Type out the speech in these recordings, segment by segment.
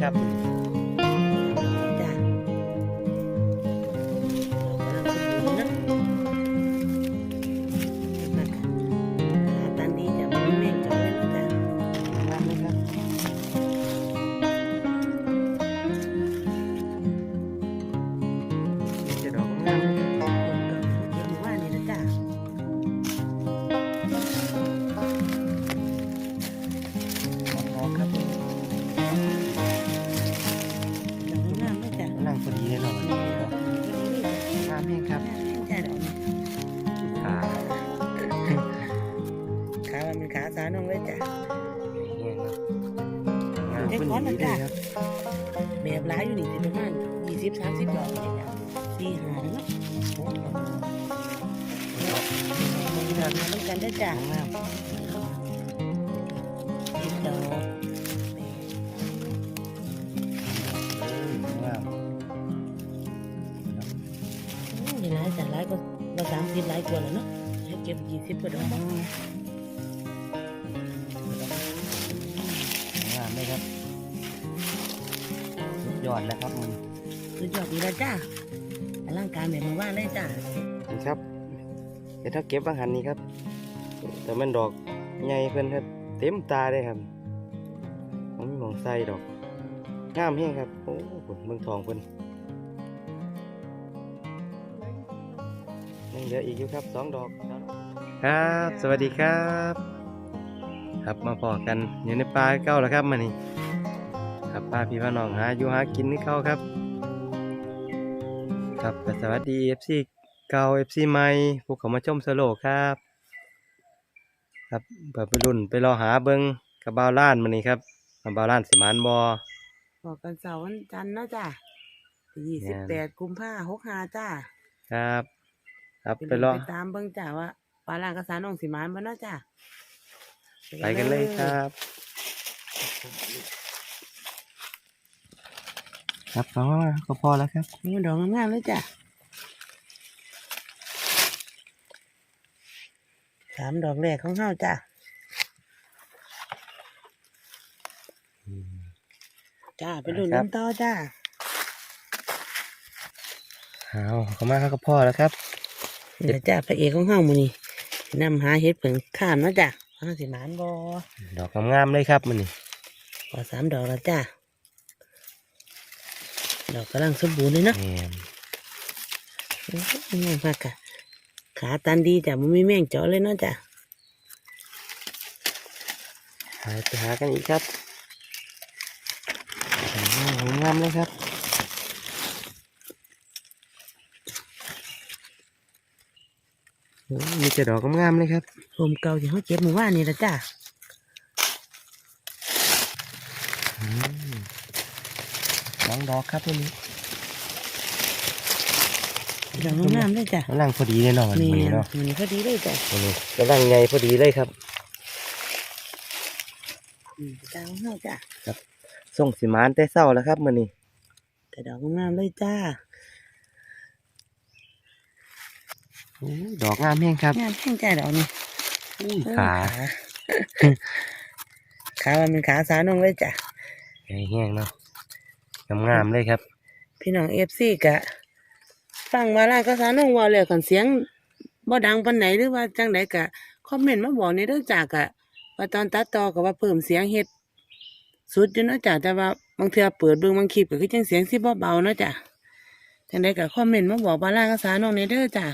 งามเลยครับจ้ะเรากำลังสมบูรณ์นะนะคะหาตันดีจะไม่แม่งจอเลยนะจ๊ะงามเลยครับมีแต่ดอกงาม ก็บยี่สิบกว่าดอกงามเลยครับ สุดยอดแล้วครับมันสุดยอดดีแล้วจ้ะอลังการแบบมาว่าเลยจ้ะนี่ครับเดี๋ยวถ้าเก็บบางหันนี้ครับ แต่มันดอกใหญ่เพิ่นครับ เต็มตาเลยครับผมมีหมองใส่ดอกงามแห้งครับ โอ้โหเมืองทองเพิ่นยังเหลืออีกอยู่ครับสองดอก ครับ สวัสดีครับ ครับมาพอกันอยู่ในป่าเก้าแล้วครับมานี่ครับป้าพี่พ่อน้องหาอยู่หากินนี่เข้าครับ ครับก็สวัสดี FC เก่า FC ใหม่พวกเขามาชมสโลครับ ครับเปิดไปรุ่นไปรอหาเบิงกับบาวล้านมานี่ครับกับบาวล้านสิมานบอบอกกันเสาร์วันจันทร์เนาะจ้ะยี่สิบแปดกุมภาหกห้าจ้ะครับ ครับไปไปรอ ไปตามเบิ่งจ้ะว่าปลาล่างกระสานองสีมานบ่เนาะจ้ะไปกันเลยครับ ครับสองมาก็พอแล้วครับนี่ดอกงามๆเลยจ้ะสามดอกแรกของเฮาจ้ะจ้าไปดูครับน้ำต่อจ้าเอาเขามาเขาก็พอแล้วครับนี่แหละจ้าพระเอกของเฮามื้อนี้ นำหาเห็ดเผิงข้ามเนาะจ้ะหาสิหมานบ่ดอกงามๆเลยครับมันนี่พอสามดอกแล้วจ้าดอกกำลังสมบูรณ์เลยเนาะแหมง่ายมากค่ะขาตันดีจ้ะมันมีแมงเจาะเลยเนาะจ้ะหาไปหากันอีกครับงามๆเลยครับโอ้ มีแต่ดอกงามๆเลยครับโฮมเก่าที่เขาเก็บหมู่บ้านนี่ละจ้าอืมสองดอกครับตัวนี้ดอกงามๆเลยจ้ะกำลังพอดีเลยเนาะมันนี่นี้เนาะมันนี้พอดีเลยจ้ะตัวนี้กำลังใหญ่พอดีเลยครับอืมจ้าของเฮาจ้ะส่งสิมานแต่เศร้าแล้วครับมันนี้แต่ดอกงามๆเลยจ้า โอ้ ดอกงามแห้งครับงามแห้งใจดอกนี่อุ้ยขาขามันเป็นขาสาวน้องเลยจ้ะใหญ่แห้งเนาะงามๆเลยครับ พี่น้องเอฟซีกะฟังว่าล่างก็สาวน้องเว่าแล้วกันเสียงบ่ดังปานไหนหรือว่าจังไดกะคอมเมนต์มาบอกในเรื่องจากกะว่าตอนตัดต่อกับว่าเพิ่มเสียงเฮ็ดสุดอยู่เนาะจ้ะแต่ว่าบางเทื่อเปิดเบิ่งบางคลิปก็คือจังเสียงสิบ่เบาเนาะจ้ะจังไดก็คอมเมนต์มาบอกว่าล่างก็สาวน้องในเด้อจ้ะ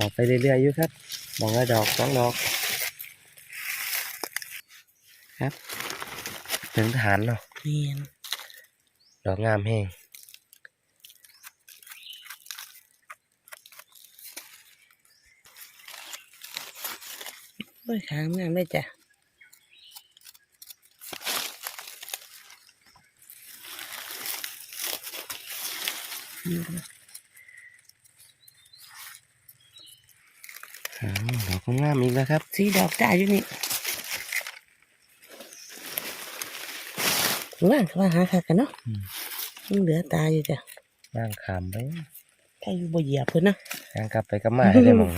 ออกไปเรื่อยๆอยู่ครับดอกละดอกสองดอกครับถึงทหารเนาะเนียนดอกงามแห้งโอ้ยขางามเลยจ้ะอืม ดอกงามๆอีกแล้วครับสีดอกจ้าอยู่นี่ว่างก็ว่าหาคักกันเนาะอืมยังเหลือตาอยู่จ้ะย่างขามไปถ้าอยู่บ่เหยียบเพิ่นเนาะย่างกลับไปกลับมาให้ได้หมอง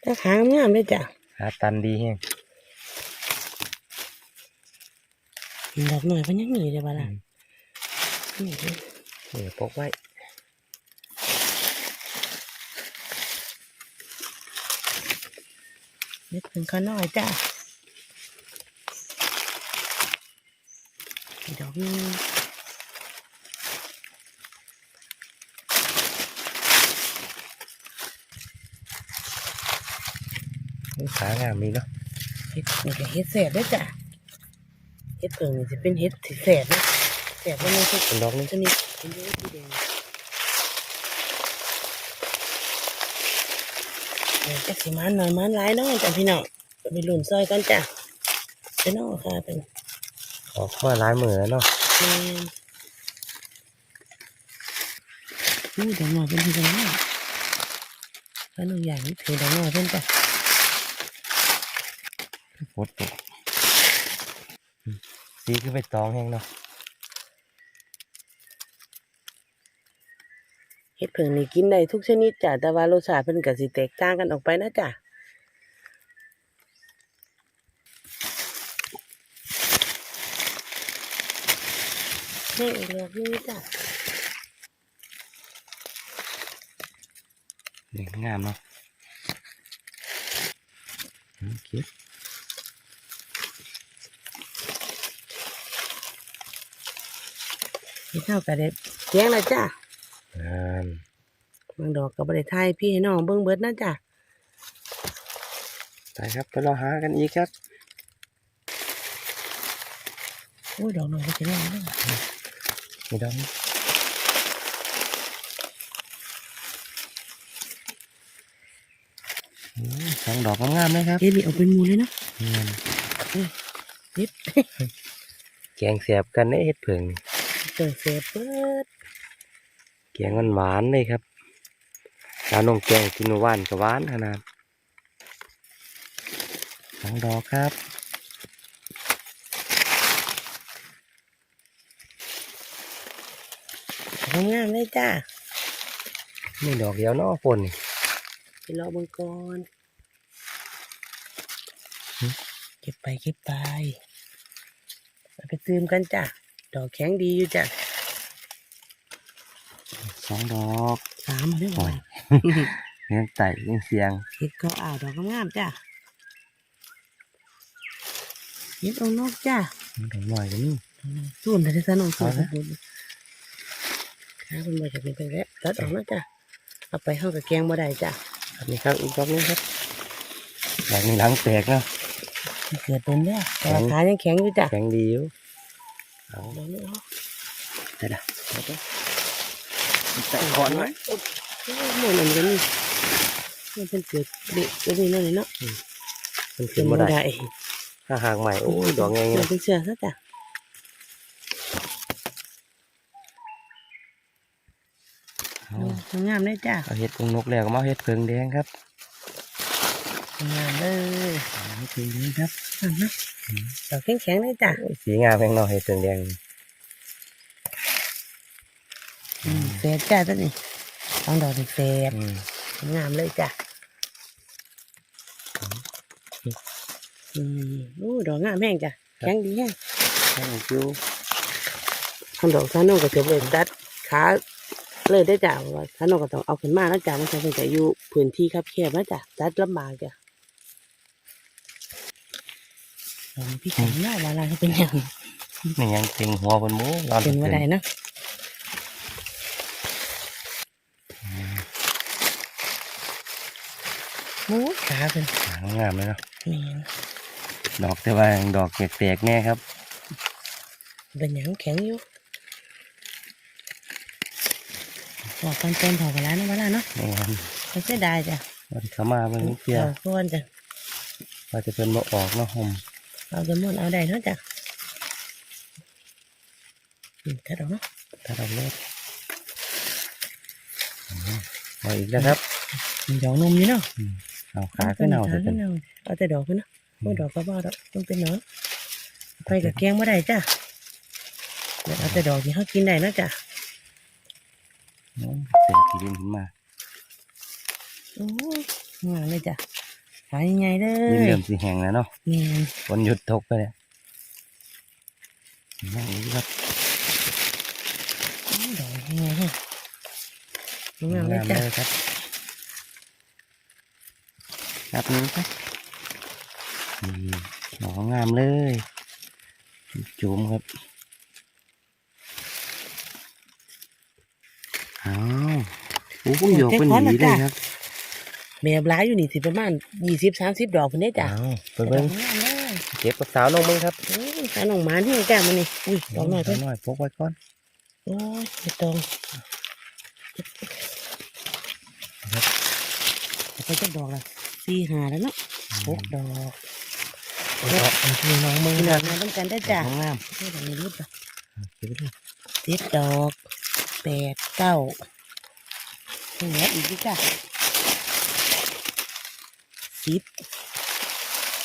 แต่ขางามๆเลยจ้ะหาตันดีแฮงดอกหน่อยเพิ่นยังมีเลยบ่ล่ะนี่เด้อนี่ปกไว้ เล็ดเพิ่นเขาน้อยจ้ะอีกดอกหนึงขางามดีเนาะเฮ็ดนี่ก็เฮ็ดแสบเด้อจ้ะเฮ็ดเพิ่งนี่จะเป็นเฮ็ดที่แสบนะแสบบ่แม่นทุกเป็นดอกนี้ชนิดเป็นเฮ็ดที่แดงเดี๋ยว จะสิมันหน่อยมันหลายเนาะจ้ะพี่น้องไปลุ้นซอยกันจ้ะไปเนาะค่ะเป็นออกมาหลายมือแล้วเนาะแม่นอู้ดอกหน่อยเป็นที่จังไงถ้าหนูอยากนี่ถือดอกหน่อยเพิ่นจ้ะปวดตัวสีคือไปตองแห้งเนาะ เฮ็ดเพิ่งนี่กินได้ทุกชนิดจ้ะแต่ว่ารสชาติเพิ่นก็สิแตกต่างกันออกไปนะจ้ะนี่อีกดอกนึงจ้ะนี่งามเนาะอืมเก็บเฮ็ดเท่ากับได้เลี้ยงแล้วจ้ะ งามบางดอกก็บ่ได้ทายพี่ให้น้องเบิ่งเบิดนะจ้ะไปครับไปรอหากันอีกครับโอ้ยดอกน้อยก็สิงามเนาะมีดอกนี้อืมสองดอกงามๆเลยครับเฮ็ดนี่เอาเป็นหมู่เลยเนาะงามเฮ็ดแกงแสบกันเด้เฮ็ดเผิงนี่เกิดเสียเปิด แกงหวานๆเลยครับสาวน้องแกงกินหวานกับหวานขนาดสองดอกครับงามๆเลยจ้ะนี่ดอกเดียวเนาะฝนนี่ไปรอเบิ่งก่อนหึเก็บไปเก็บไปเอาไปตื่มกันจ้ะ ดอกแข็งดีอยู่จ้ะ สองดอกสามเด้อโอ้บ่ยเลี้ยงไต่เลี้ยงเสียงเฮ็ดก็อ่าวดอกงามๆจ้ะเฮ็ดเอานกจ้ะดอกหน่อยก็นี่ส่วนแต่ที่สนองส่วนเอาขละองบุญข้าคุณมาจะเป็นไปแล้วตัดออกแล้วจ้ะเอาไปเข้ากับแกงบ่ได้จ้ะครับนี่ครับอีกดอกนึงครับดอกนี้หลังแตกเนาะเกิดเป็นแล้วแต่ราคายังแข็งอยู่จ้ะแข็งดีอยู่เอาเดี๋ยวนี้เอาได้ละเอาไปใส่ก่อนไว้โอ้ยหมดอันกันนี่มันเป็นเกิดเด็กก็มีนั่นเลยเนาะ มันเป็ขึ้นนบ่มาได้ได้ถ้าหากใหม่โอ้ยดอกไงมันเป็นเสือซะจ้ะเอาอืมงามเลยจ้ะเอาเห็ดกงนกแล้วก็มาเห็ดเพิงแดงครับงามเลยเอาเห็ดเพิงแดงครับงามนะดอกแข็งๆเลยจ้ะโอ้ยสีงามแพงเนาะเห็ดเพิงแดง อืมเสียบจ้ะตัวนี้ต้องดอกที่เสียบอืมงามเลยจ้ะอืมโอ้ดอกงามแห้งจ้ะแข็งดีแห้งแห้งอยู่คำดอกซาโนก็เกือบเลยดัดขาเลยได้อจ้ะเพราะว่าซาโนก็ต้องเอาขึ้นมาแล้วจ้ะมันจะเป็นแต่อยู่พื้นที่คับแคบแล้วจ้ะดัดลำบากจ้ะลองพี่ขันหน้าว่าอะไรเขาเป็นอย่างนี่ยังเต็งหัวบนหมูงามเป็นว่าใดนะ โอ้ขาเป็นหางงามเลยเนาะนี่นดอกแต่ว่าดอกแตกๆแน่ครับเป็นหยังแข็งอยู่บอกกันเป็นถอดกันแล้วนะว่าล่ะเนาะนี่ครับไม่ใช่ได้จ้ะวันเข้ามาเมื่อนี้เพียเอาส่วนจ้ะว่าจะเป็นมาออกเนาะห่มเอาจำนวนเอาได้เนาะจ้ะอืมถ้าดอกเนาะถ้าเราเลิกเอาอีกแล้วครับมีดอกนมอยู่เนาะ เอาขาขึ้นเอาขาจะเป็ขึ้นนเอาเอาแต่ดอกขึ้นเนาะโอ้ยดอกก็บ่ดอกต้องเป็นหนอนไปกับแกงบ่ได้จ้ะเดี๋ยวเอาแต่ดอกที่เขากินได้เนาะจ้ะเสียงกีดินขึ้นมาโอ้ยงามเลยจ้ะฝาใหญ่ๆเลยินยเริ่มสีแห้งแล้วเนาะแม่นฝนหยุดตกไปแล้วนั่งนี้ครับอู้ดอกใหญ่ๆเลยงามเลยงามจ้ะ เลยครับนับนี้ครับนี่ดอกงามเลย จุ่มครับอ้าวโอ้โหหยกเป็นหวีเลยครับแบบหลายอยู่นี่สิประมาณยี่สิบสามสิบดอกคนนี้จ้ะอ้าวเปิดเบิ้งดอกงามเลยเก็บกับสาวน้องมึงครับโอ้ยสาหนองหมาที่แก้มมันนี่อุ้ยดอกหน่อยดเพิ่อนกหน่อยพกไว้ก่อนโอ้ยไม่ต้องเอาไปจะดอกละ สี่หาแล้วเนาะหกดอกดอกนี่น้องมึงดนะอกมาต้องกันได้จ้ะดอกงามไม่ดอกนี้รุดละเก็บไปเลยสิบดอกแปดเก้าเหลืออีกดิจ้ะสิบ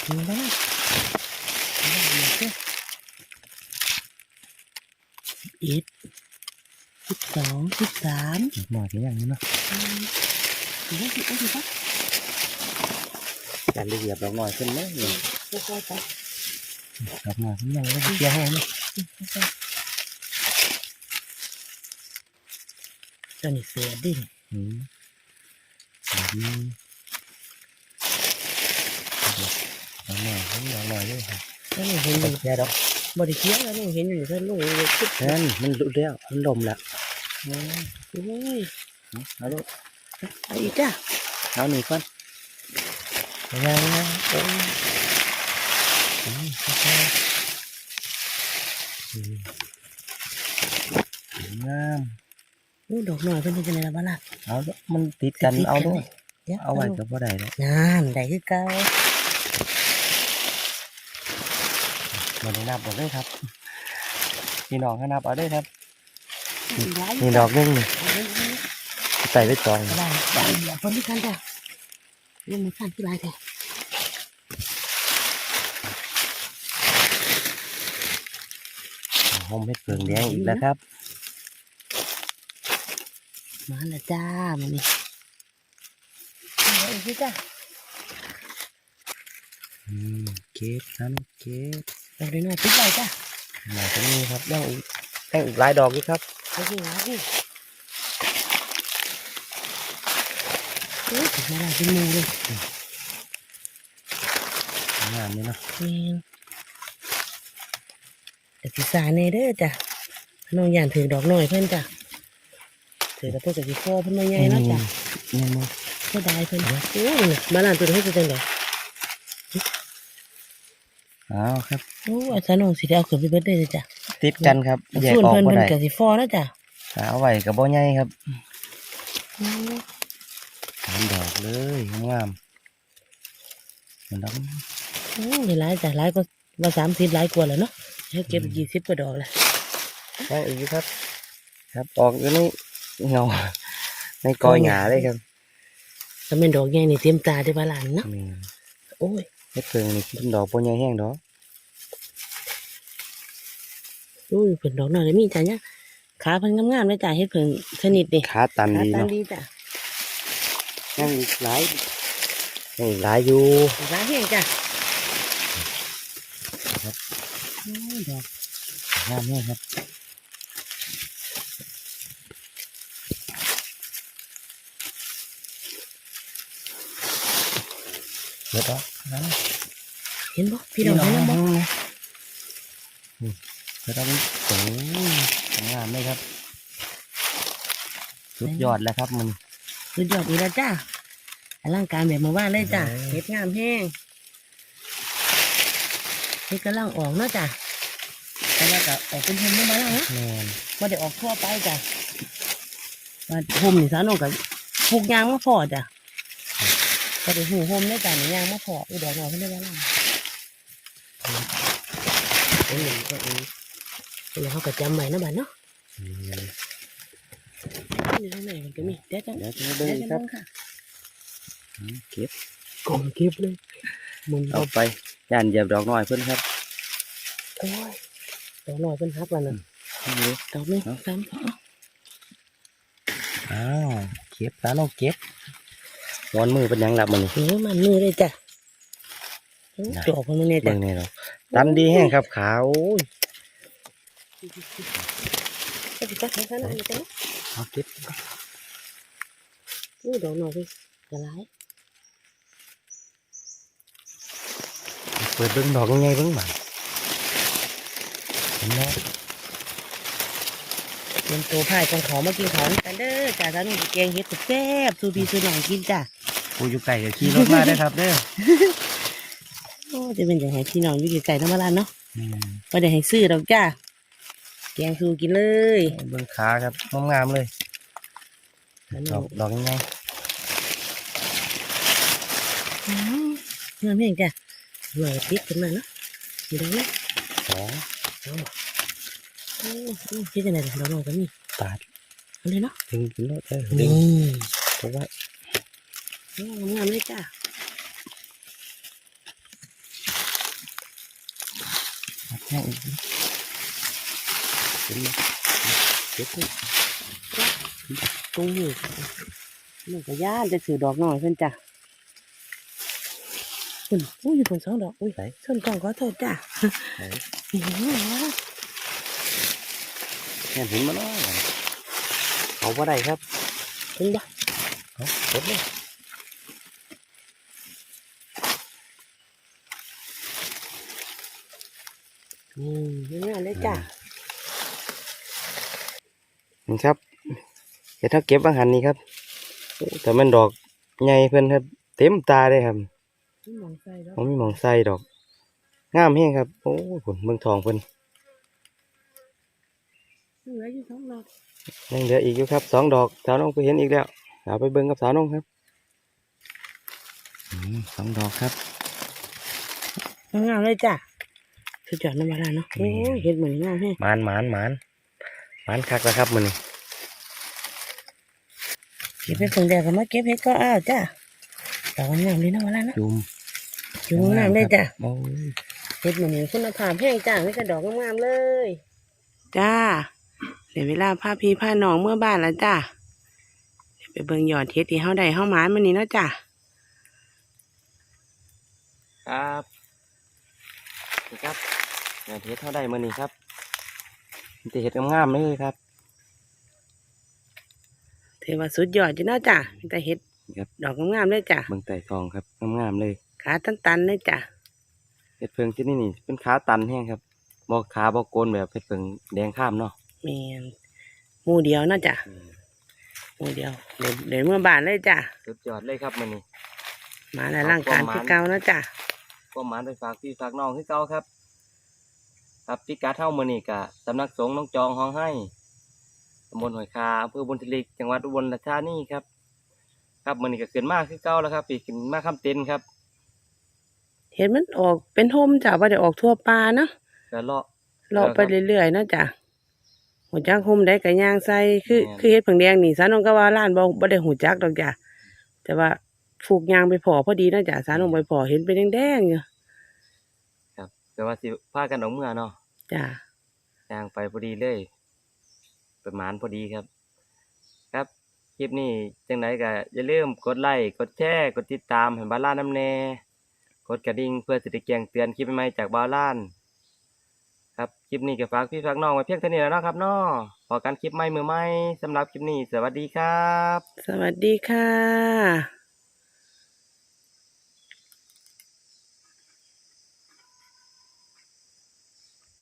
ถึงแล้วนะเอาอีกเด้อสิบเอ็ดสิบสองสิบสามดอกหน่อยที่อย่างนี้เนาะสิบห้าสิบหกสิบเจ็ดกา รละเอียดดอกหน่อยขึ้นไหมนี่ค่อยๆไปกหน่อยขึ้นยังไม่เกี่ยวห้องนี่ตัวนี้เสือดิ้นอืมแบบนี้ดอกหน่อยขึ้นดอกหน่อยด้วยครับแล้วหนูเห็นอเป็นยู่แค่ดอกบริเคียงแล้วหนูเห็นอยู่ท่านลูกคิดนั่นมันรุดแล้วมันลมแล้วโอ้ยเอาลูกเอาอีกจ้ะเอาหนีก่อน ยังไงนะโอ้ยอืมค่อยงามลูกดอกหน่อยเป็นจังไดล่ะบ้าล่ะเอามันติดกันเอาด้วยเอาไว้กับบ่ได้แล้วงานได้คือเก่ามาได้นับเอาเลยครับพี่น้องก็นับเอาเลยครับนี่ดอกนึงนี่ใส่ไว้จองได้ได้เดี๋ยวเพิ่นที่กันจ้ะ เรื่องมันสั้นคือหลายแท้หอมเห็ดเผืองแดงอีกแล้วครับ มาแล้วจ้ามานี่เอาอีกทีจ้ะอืมเก็บนะน้องเก็บดอกน้อยๆติดไว้จ้ะหน่อยตรงนี้ครับยังอีกยังอีกหลายดอกอยู่ครับเอาสิเอาสิโอ้ ยถึงมาได้เป็นหมูเลยงามนี่เนาะแม่นแต่สิสาเนเด้อจ้ะน้องย่านถือดอกน้อยเพิ่นจ้ะถือแล้วเพิ่นก็สิคอเพิ่นมาใหญ่เนาะจ้ะนี่มั้งเสียดายเพิ่นโอ้ยนี่บ้านหลานตัวนี้เฮ็ดจังได๋อ้าวครับโอ้อาจารย์น้องสิได้เอาขึ้นไปเบิดได้เลยจ้ะติดกันครับแยกส่วนออกเพิ่นบ่เพิ่นได้ก็สิฟอนะจ้ะถ้าเอาไว้กับบ่ใหญ่ครับโอ้สามดอก เลยงามๆเห็นดอกไหมโอ้ยหลายจ้ะหลายก็ว่า30หลายกว่าแล้วเนาะให้เก็บอีก20กว่าดอกแล้วยังอีกอยู่ครับ ครับออกอยู่ในเงาในกอหญ้าเลยครับถ้าแม่นดอกใหญ่นี่เต็มตาได้บ้านหลานเนาะนี่โอ้ยเฮ็ดเพิ่งนี่เป็นดอกบ่ใหญ่แห้งดอกโอ้ยเพิ่นดอกน้อยเลยมีจ้ะเนี่ยขาเพิ่นงามๆเลยจ้ะเฮ็ดเพิ่นชนิดนี่ขาตันขาดีตาเนาะดีจ้ะ ยังอีกหลายยังอีกหลายอยู่หลายแฮงจ้ะครับโอ้ยดอกงามเนี่ยครับเดี๋ยวต่อนะเห็นบ่พี่น้องเห็นบ่เดี๋ยวต้องโอ้ยงามเลยครับ สุดยอดแล้วครับมัน สุดยอดอีแล้วจ้ะอลังการแบบเมื่อวานเลยจ้ะเออเฮ็ดงามแฮงเฮ็ดกำลังออกเนาะจ้ะแต่ว่าก็ออกเป็นเพิ่นเมื่อวานแล้วเนาะแมนบ่ได้ออกทั่วไปจ้ะมาห่มนี่สาวน้องก็ผูกยางมาพอจ้ะก็ได้หูห่มได้จ้ะนี่ยางมาพออุดรหน่อยเพิ่นได้ว่าล่ะเอ้ยก็เอ้ยเดี๋ยวเขาก็จำไว้นะบัดเนาะ นี่ข้างในมันก็มีเดี๋ยวจังเดี๋ยวจะเดี๋ดูยวจะครัมบองค่ะอืมเก็บกล่องเก็บเลยหมุนเอาเอาไปย่านเหยียบดอกน้อยเพิ่นครับโอ้ยดอกหน่อยเพิ่นฮักแล้วน่ะนี่ดอกหนึงเอาสามสองอ้าวเก็บแล้วน้องเก็บร้อนมือเป็นหยังหลับมันนี่ โอ้ยมันมือเลยจ้ะจอกมันเนี่ยเบิ่จ้ะงนี่เนาะตันดีแห้งครับขาโอ้ย ก็สิจักให้ซะหน่อยจ้ะ เอาเก็บนี่ดอกหน่อยพี่จะหลายเปิดเบิ่งดอกไงเบิ่งมาเห็นไหมเป็นตัวพายของเขามากินของกันเด้อจ้าสาวนุ่งแกงเฮ็ดแซ่บสูบีสูหนองกินจ้ะกูอยู่ไก่กับขี่รถมาได้อครับเด้อโอ้จะเป็นอย่างไรพี่น้องอยู่ไกลๆน้ำมันแล้วเนาะอืมไม่ได้ให้ซื้อดอกจ้า แกงสูกินเลยเบิ่งขาครับงามๆเลยดอกดอกยังไงอืมเงื่อนเพียงจ้ะเหลือติดขึ้นมาเนาะมีดอกไหมสองโอ้โอ้คิดยังไงล่ะดอกน้อยก็มีตาดเอาเลยเนาะดึงกินรถได้อดึนี่งเพราะว่างามๆเลยจ้าแห้งอีก เห็นไหมเก็บเลยตรงนี้มันก็ย่านจะถือดอกน้อยเพิ่นจ้ะคุณอุ้ยอยู่บนสองดอกอุ้ยไหนส่วนกล่องขอโทษจ้ะไหนนี่เห็นไหมวะแห้งเห็นมาเนาะเอาบ่ได้ครับเห็นปะเอากดเลยอืมเห็นไหมเลยจ้ะ นี่ครับเดี๋ยวถ้าเก็บบางหันนี่ครับแต่มันดอกใหญ่เพิ่นครับ เต็มตาเลยครับมองใส่ดอกผมมีหมองใส่ดอกงามแห้งครับ โอ้ยผลเมืองทองเพิ่นเหลืออยู่สองดอกยังเหลืออีกอยู่ครับสองดอกสาวน้องไปเห็นอีกแล้วเอาไปเบิ่งกับสาวน้องครับอืมสองดอกครับงามเลยจ้ะสุดยอดน้ำมันแล้วเนาะโอ้ยเห็ดเหมือนงามแฮะหมานหมานหมานหมานคักแล้วครับมัน เก็บไปคนเดียวกันมาเก็บเห็ดก็อ้าวจ้ะดอกงามเลยน้ำมันแล้วเนาะจุ่มอยู่งามเลยจ้ะโอ้ยเห็ดเหมือนนี้คุณภาพแห้งจ้ะไม่ใช่ดอกงามๆเลย จ้าเดี๋ยวเวลาพาพี่พาน้องเมื่อบ้านแล้วจ้ะเดี๋ยวไปเบิ่งยอดเห็ดที่เฮาได้เฮาหมานมันนี้เนาะจ้ะครับนี่ครับงานเฮ็ดเท่าได้มื่อนี้ครับมันจะเฮ็ดงามๆเลยครับ ถือว่าสุดยอดจ้ะเนาะจ้ะมีแต่เห็ดครับดอกงามๆเลยจ้ะเบิ่งไต่ทองครับงามๆเลยขาตันๆเลยจ้ะเฮ็ดเพิงที่นี่นี่เป็นขาตันแห้งครับบ่ขาบ่โกนแบบเฮ็ดเพิงแดงข้ามเนาะแม่นหมู่เดียวเนาะจ้ะหมู่เดียวเดี๋ยวเดี๋ยวเมื่อบ้านเลยจ้ะสุดยอดเลยครับมื่อนี้มาในร่างการที่เก่าเนาะจ้ะก็หมานไปฝากพี่ฝากน้องคือเก่าครับ ครับพิกัดเท่ามื่อนี้กะสำนักสงฆ์น้องจองห้องให้ตำบลหอยคาอำเภอบุญทลิกจังหวัดอุบลราชธานีครับ ครับมื่อนี้ก็ขึ้นมาคือเก่าแล้วครับปีขึ้นมาคำเต็นครับ เห็ดมันออกเป็นโฮมจ้ะว่าได้ออกทั่วปลาเนาะก็เลาะเลาะไปเรื่อยๆเนาะจ้ะหัวจักโฮมได้กะย่างใส่คือแม่นคือเฮ็ดผงแดงนี่สาวนงก็ว่าร้านบ่บ่ได้หูจักดอกจ้ะแต่ว่าผูกยางไปพอพอดีเนาะจ้ะสาวนงไปพอเห็นเป็นแดงๆอยู่ครับแต่ว่าสิพากันออกเมื่อเนาะจ้ะย่างไปพอดีเลย ประมาณพอดีครับ ครับคลิปนี้จังไหนก็อย่าลืมกดไลค์กดแชร์กดติดตามให้บาล่าน้ำแน่กดกระดิ่งเพื่อสิได้แจ้งเตือนคลิปใหม่จากบาล่านครับคลิปนี้ก็ฝากพี่ฝากน้องไว้เพียงเท่านี้แล้วเนาะครับน้อพอกันคลิปใหม่มือใหม่สำหรับคลิปนี้ สวัสดีครับ สวัสดีค่ะ